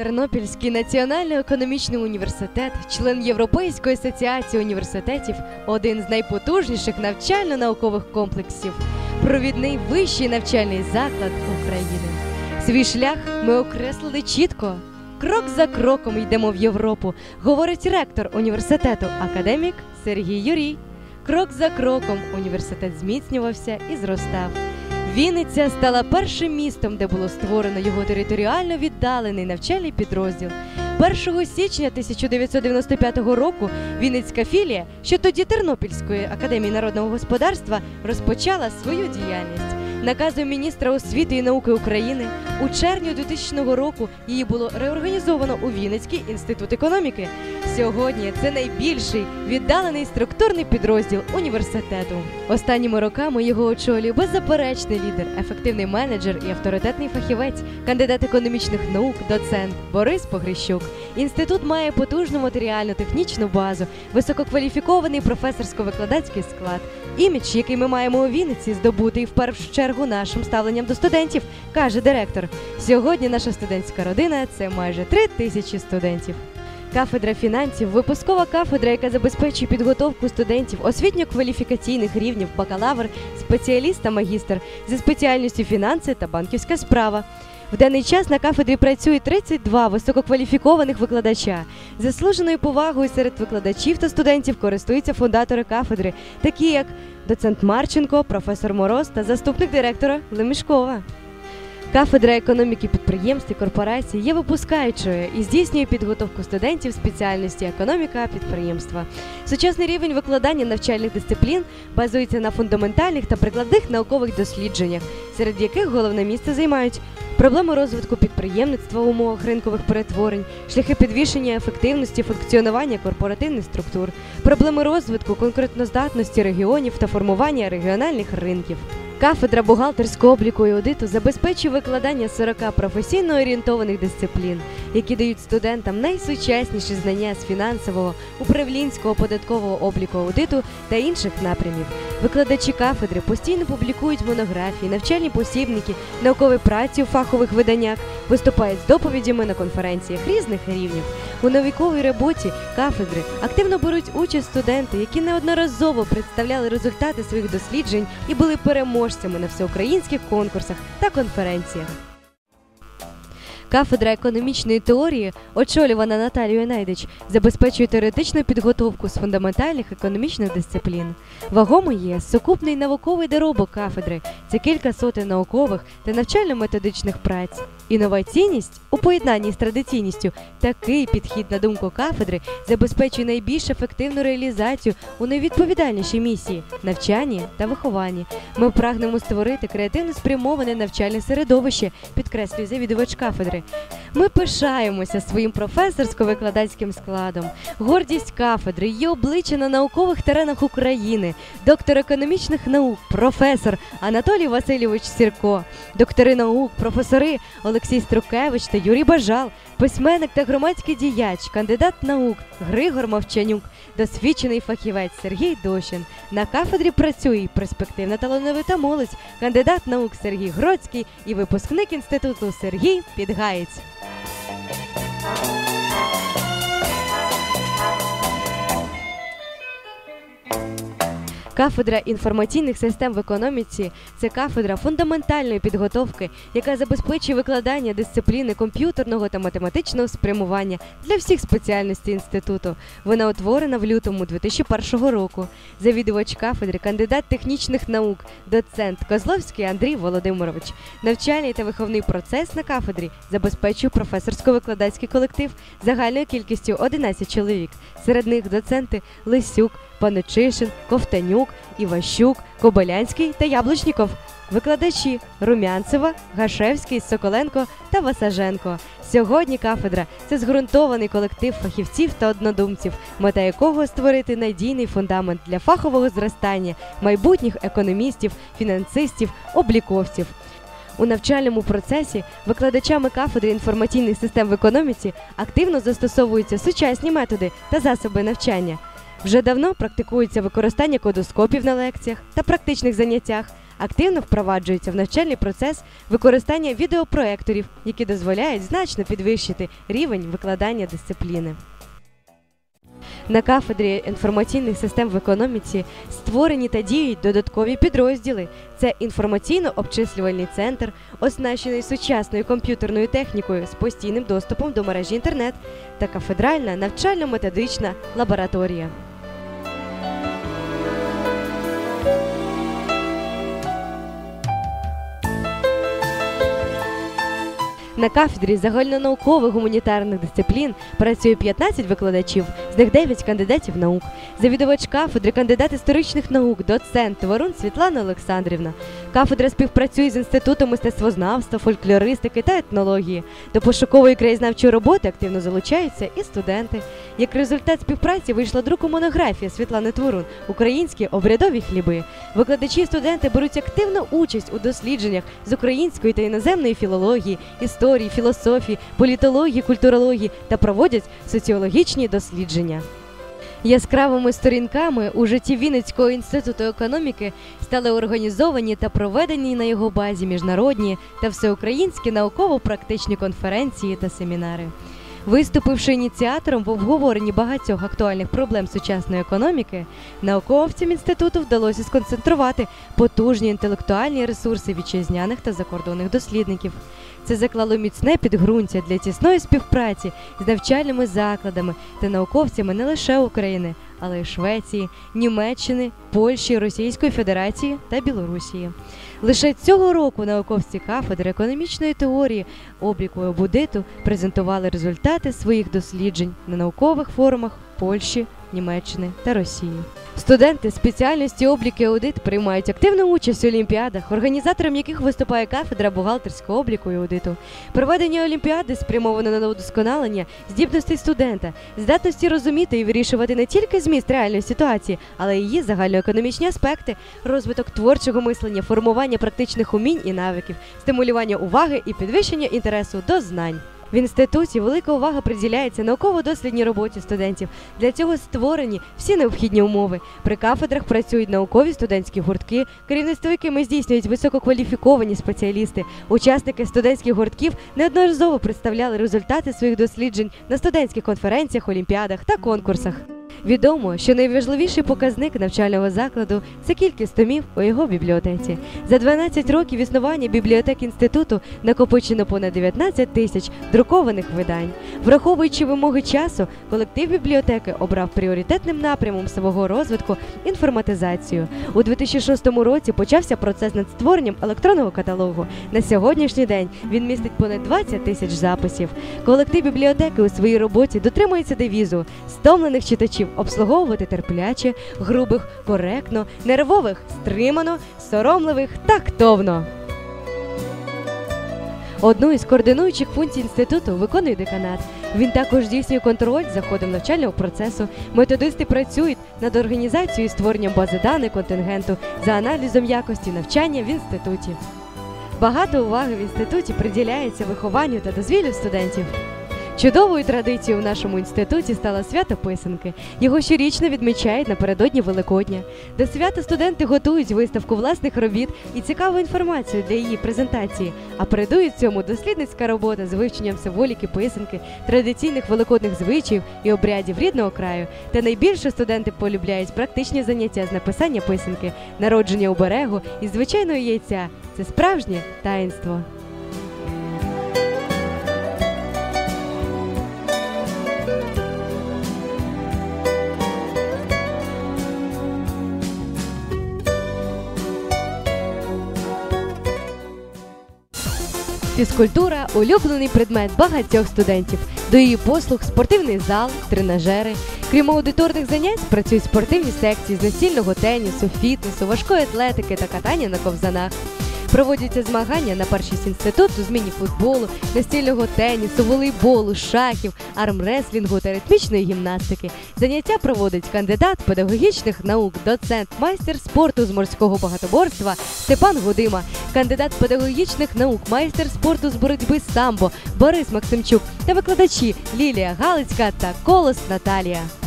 Тернопільський національний економічний університет, член Європейської асоціації університетів, один з найпотужніших навчально-наукових комплексів, провідний вищий навчальний заклад України. Свій шлях ми окреслили чітко. Крок за кроком йдемо в Європу, говорить ректор університету, академік Сергій Юрій. Крок за кроком університет зміцнювався і зростав. Вінниця стала першим містом, де було створено його територіально віддалений навчальний підрозділ. 1 січня 1995 року Вінницька філія, що тоді Тернопільської академії народного господарства, розпочала свою діяльність. Наказом міністра освіти і науки України у червні 2000 року її було реорганізовано у Вінницький інститут економіки. Сьогодні це найбільший віддалений структурний підрозділ університету. Останніми роками його очолює беззаперечний лідер, ефективний менеджер і авторитетний фахівець, кандидат економічних наук, доцент Борис Погрищук. Інститут має потужну матеріально-технічну базу, висококваліфікований професорсько-викладацький склад. Імідж, який ми маємо у Вінниці, здобутий в першу чергу нашим ставленням до студентів, каже директор. Сьогодні наша студентська родина це майже три тисячі студентів. Кафедра фінансів випускова кафедра, яка забезпечує підготовку студентів освітньо-кваліфікаційних рівнів бакалавр, спеціаліст та магістр зі спеціальністю фінанси та банківська справа. В даний час на кафедрі працює 32 висококваліфікованих викладача. Заслуженою повагою серед викладачів та студентів користуються фундатори кафедри, такі як доцент Марченко, професор Мороз та заступник директора Лемішкова. Кафедра економіки підприємств і корпорацій є випускаючою і здійснює підготовку студентів спеціальності економіка підприємства. Сучасний рівень викладання навчальних дисциплін базується на фундаментальних та прикладних наукових дослідженнях, серед яких головне місце займають проблеми розвитку підприємництва в умовах ринкових перетворень, шляхи підвищення ефективності функціонування корпоративних структур, проблеми розвитку конкурентноздатності регіонів та формування регіональних ринків. Кафедра бухгалтерського обліку і аудиту забезпечує викладання 40 професійно орієнтованих дисциплін, які дають студентам найсучасніші знання з фінансового, управлінського, податкового обліку аудиту та інших напрямів. Викладачі кафедри постійно публікують монографії, навчальні посібники, наукові праці у фахових виданнях, виступають з доповідями на конференціях різних рівнів. У науковій роботі кафедри активно беруть участь студенти, які неодноразово представляли результати своїх досліджень і були переможцями на всеукраїнських конкурсах та конференціях. Кафедра економічної теорії, очолювана Наталією Найдич, забезпечує теоретичну підготовку з фундаментальних економічних дисциплін. Вагомо є сукупний науковий доробок кафедри це кілька сотень наукових та навчально-методичних праць. Інноваційність у поєднанні з традиційністю такий підхід на думку кафедри забезпечує найбільш ефективну реалізацію у найвідповідальнішій місії навчанні та вихованні. Ми прагнемо створити креативно спрямоване навчальне середовище, підкреслює завідувач кафедри. Ми пишаємося своїм професорсько-викладацьким складом. Гордість кафедри є обличчя на наукових теренах України, доктор економічних наук, професор Анатолій Васильович Сірко, доктори наук, професори Олексій Струкевич та Юрій Бажал, письменник та громадський діяч, кандидат наук Григор Мовчанюк, досвідчений фахівець Сергій Дощин. На кафедрі працює перспективна талановита молодь, кандидат наук Сергій Гроцький і випускник інституту Сергій Підгаєць. Кафедра інформаційних систем в економіці це кафедра фундаментальної підготовки, яка забезпечує викладання дисципліни комп'ютерного та математичного спрямування для всіх спеціальностей інституту. Вона утворена в лютому 2001 року. Завідувач кафедри, кандидат технічних наук, доцент Козловський Андрій Володимирович. Навчальний та виховний процес на кафедрі забезпечує професорсько-викладацький колектив загальною кількістю 11 чоловік. Серед них доценти Лисюк. Паничишин, Ковтанюк, Іващук, Кобилянський та Яблучніков. Викладачі Румянцева, Гашевський, Соколенко та Васаженко. Сьогодні кафедра це зґрунтований колектив фахівців та однодумців, мета якого створити надійний фундамент для фахового зростання майбутніх економістів, фінансистів, обліковців. У навчальному процесі викладачами кафедри інформаційних систем в економіці активно застосовуються сучасні методи та засоби навчання. Вже давно практикується використання кодоскопів на лекціях та практичних заняттях. Активно впроваджується в навчальний процес використання відеопроекторів, які дозволяють значно підвищити рівень викладання дисципліни. На кафедрі інформаційних систем в економіці створені та діють додаткові підрозділи. Це інформаційно-обчислювальний центр, оснащений сучасною комп'ютерною технікою з постійним доступом до мережі інтернет та кафедральна навчально-методична лабораторія. На кафедрі загальнонаукових гуманітарних дисциплін працює 15 викладачів, з них 9 кандидатів наук. Завідувач кафедри, кандидат історичних наук, доцент Творун Світлана Олександрівна. Кафедра співпрацює з інститутом мистецтвознавства, фольклористики та етнології. До пошукової краєзнавчої роботи активно залучаються і студенти. Як результат співпраці вийшла друку монографія Світлани Творун Українські обрядові хліби. Викладачі і студенти беруть активну участь у дослідженнях з української та іноземної філології, історії, філософії, політології, культурології та проводять соціологічні дослідження. Яскравими сторінками у житті Вінницького інституту економіки стали організовані та проведені на його базі міжнародні та всеукраїнські науково-практичні конференції та семінари. Виступивши ініціатором в обговоренні багатьох актуальних проблем сучасної економіки, науковцям інституту вдалося сконцентрувати потужні інтелектуальні ресурси вітчизняних та закордонних дослідників. Це заклало міцне підґрунтя для тісної співпраці з навчальними закладами та науковцями не лише України, але й Швеції, Німеччини, Польщі, Російської Федерації та Білорусії. Лише цього року науковці кафедри економічної теорії обліку обудиту презентували результати своїх досліджень на наукових форумах Польщі, Німеччини та Росії. Студенти спеціальності обліки і аудит приймають активну участь у олімпіадах, організатором яких виступає кафедра бухгалтерського обліку і аудиту. Проведення олімпіади спрямовано на удосконалення здібностей студента, здатності розуміти і вирішувати не тільки зміст реальної ситуації, але й її загальноекономічні аспекти, розвиток творчого мислення, формування практичних умінь і навиків, стимулювання уваги і підвищення інтересу до знань. В інституті велика увага приділяється науково-дослідній роботі студентів. Для цього створені всі необхідні умови. При кафедрах працюють наукові студентські гуртки, керівництво якими здійснюють висококваліфіковані спеціалісти. Учасники студентських гуртків неодноразово представляли результати своїх досліджень на студентських конференціях, олімпіадах та конкурсах. Відомо, що найважливіший показник навчального закладу це кількість томів у його бібліотеці. За 12 років існування бібліотек інституту накопичено понад 19 тисяч друкованих видань. Враховуючи вимоги часу, колектив бібліотеки обрав пріоритетним напрямом свого розвитку інформатизацію. У 2006 році почався процес над створенням електронного каталогу. На сьогоднішній день він містить понад 20 тисяч записів. Колектив бібліотеки у своїй роботі дотримується девізу стомлених читачів обслуговувати терпляче, грубих коректно, нервових стримано, соромливих тактовно. Одну із координуючих функцій інституту виконує деканат. Він також здійснює контроль за ходом навчального процесу. Методисти працюють над організацією і створенням бази даних контингенту за аналізом якості навчання в інституті. Багато уваги в інституті приділяється вихованню та дозвіллю студентів. Чудовою традицією в нашому інституті стало свято писанки. Його щорічно відмічають напередодні Великодня. До свята студенти готують виставку власних робіт і цікаву інформацію для її презентації. А передують цьому дослідницька робота з вивченням символіки писанки, традиційних великодних звичаїв і обрядів рідного краю. Та найбільше студенти полюбляють практичні заняття з написання писанки, народження оберегу і звичайного яйця. Це справжнє таїнство. Фізкультура улюблений предмет багатьох студентів. До її послуг спортивний зал, тренажери. Крім аудиторних занять, працюють спортивні секції з настільного тенісу, фітнесу, важкої атлетики та катання на ковзанах. Проводяться змагання на першість інституту з міні-футболу, настільного тенісу, волейболу, шахів, армреслінгу та ритмічної гімнастики. Заняття проводить кандидат педагогічних наук, доцент, майстер спорту з морського багатоборства Степан Гудима, кандидат педагогічних наук, майстер спорту з боротьби самбо Борис Максимчук та викладачі Лілія Галицька та Колос Наталія.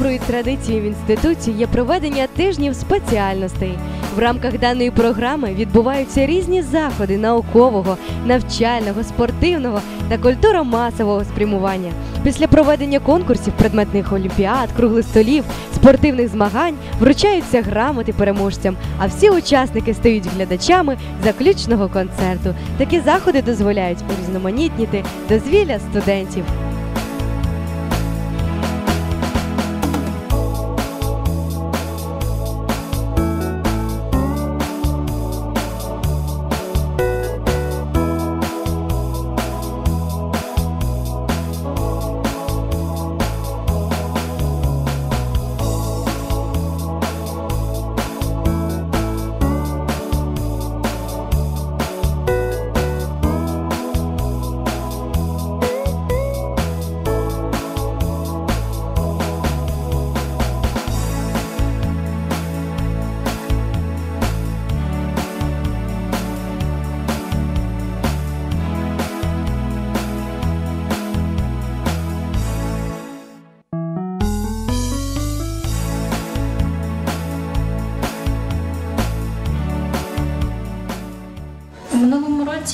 Доброю традицією в інституті є проведення тижнів спеціальностей. В рамках даної програми відбуваються різні заходи наукового, навчального, спортивного та культуро-масового спрямування. Після проведення конкурсів, предметних олімпіад, круглих столів, спортивних змагань вручаються грамоти переможцям, а всі учасники стають глядачами заключного концерту. Такі заходи дозволяють урізноманітніти дозвілля студентів.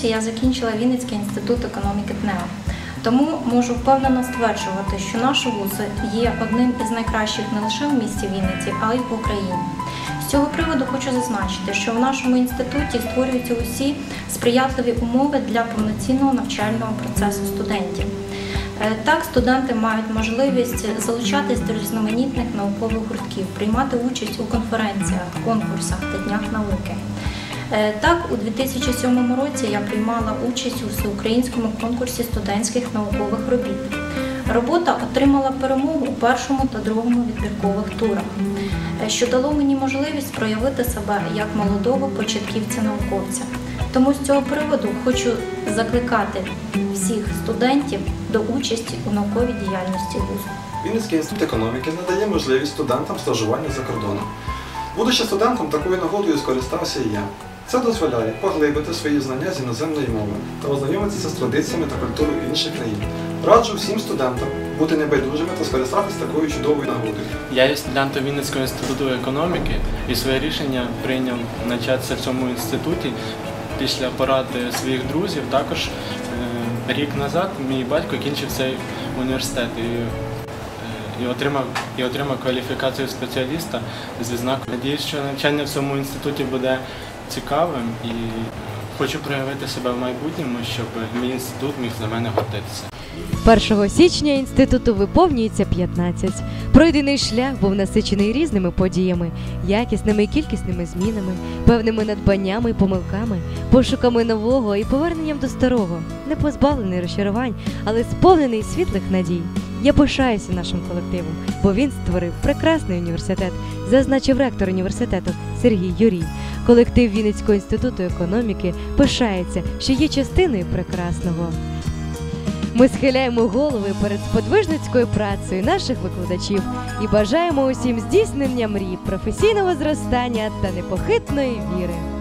Році я закінчила Вінницький інститут економіки ТНЕО. Тому можу впевнено стверджувати, що наш вуз є одним із найкращих не лише в місті Вінниці, а й в Україні. З цього приводу хочу зазначити, що в нашому інституті створюються усі сприятливі умови для повноцінного навчального процесу студентів. Е, Так, студенти мають можливість залучатись до різноманітних наукових гуртків, приймати участь у конференціях, конкурсах та днях науки. Е, Так, у 2007 році я приймала участь у всеукраїнському конкурсі студентських наукових робіт. Робота отримала перемогу у першому та другому відбіркових турах, е, що дало мені можливість проявити себе як молодого початківця-науковця. Тому з цього приводу хочу закликати всіх студентів до участі у науковій діяльності вузу. Вінницький інститут економіки надає можливість студентам стажування за кордоном. Будучи студентом, такою нагодою скористався і я. Це дозволяє поглибити свої знання з іноземної мови та ознайомитися з традиціями та культурою інших країн. Раджу всім студентам бути небайдужими та скористатися такою чудовою нагодою. Я є студентом Вінницького інституту економіки і своє рішення прийняв навчатися в цьому інституті після поради своїх друзів. Також е, рік назад мій батько кінчив цей університет і, е, і, отримав, і отримав кваліфікацію спеціаліста з відзнакою. Надіюсь, що навчання в цьому інституті буде цікавим і хочу проявити себе в майбутньому, щоб мій інститут міг за мене гордитися. 1 січня інституту виповнюється 15. Пройдений шлях був насичений різними подіями, якісними і кількісними змінами, певними надбаннями і помилками, пошуками нового і поверненням до старого, не позбавлений розчарувань, але сповнений світлих надій. Я пишаюся нашим колективом, бо він створив прекрасний університет, зазначив ректор університету Сергій Юрій. Колектив Вінницького інституту економіки пишається, що є частиною прекрасного. Ми схиляємо голови перед сподвижницькою працею наших викладачів і бажаємо усім здійснення мрій, професійного зростання та непохитної віри.